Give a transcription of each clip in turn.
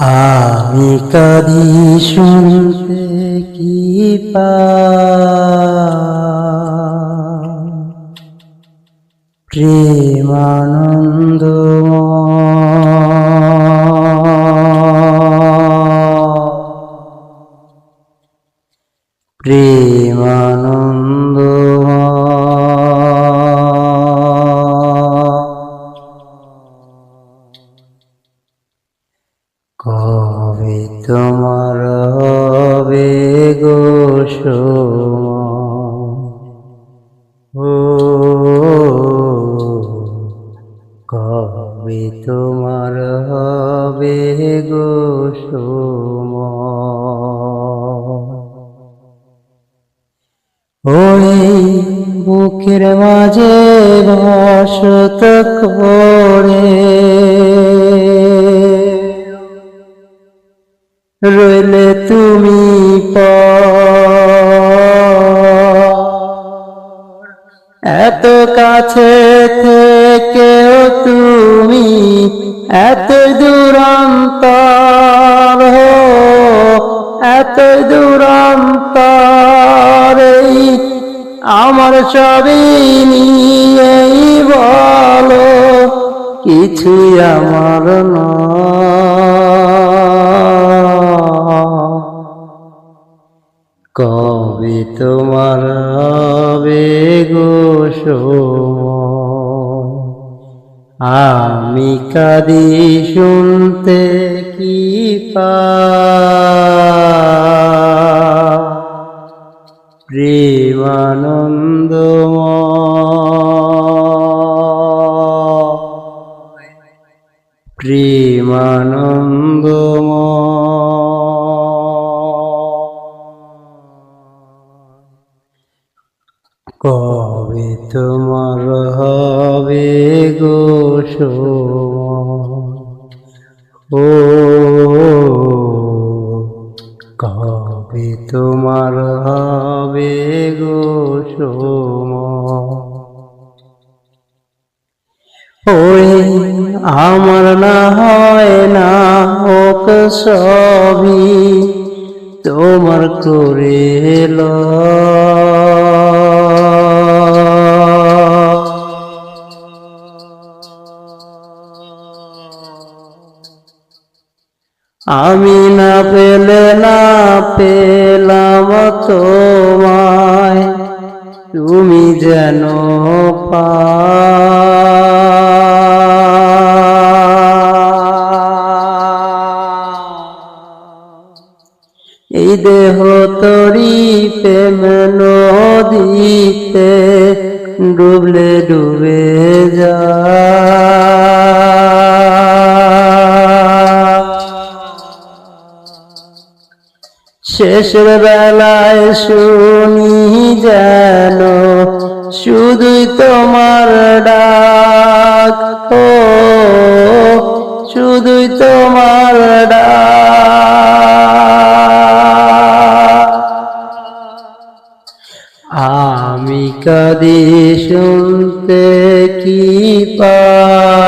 আমি কাদি শুনতে কি প্রেমানন্দ প্রেমানন্দ তোমার হবে গো সময়? ও, কবে তোমার হবে গো সময়? ওই বুকের মাঝে বসত করে রইলে তুমি। এত কাছে থেকেও তুমি এত দূরান্তর হো, এত দূরান্তর এই আমার সবই নিয়েই বলো কিছুই আমার নয় গো? আমি কাদি শুনতে কি পা প্রেমানন্দ হবে গো? ও কবে তোমার হবে গো? ওই আমার না হয় না হোক সবই তোমার করে আমি না পেলে, না পেলাম তোমায়। তুমি যেন এই দেহ তরি প্রেম নদীতে ডুবলে ডুবে যা শেষের বেলায় শুনি যেন শুধুই তোমার ডাক। ও, শুধুই তোমার ডাক। আমি কাদি শুনতে কি পা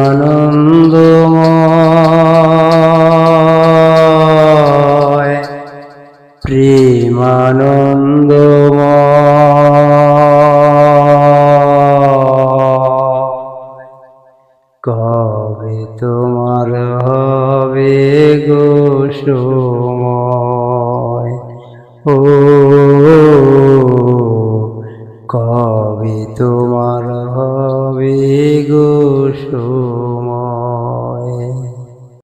প্রেমানন্দময় প্রেমানন্দময়। কবে তোমার হবে গো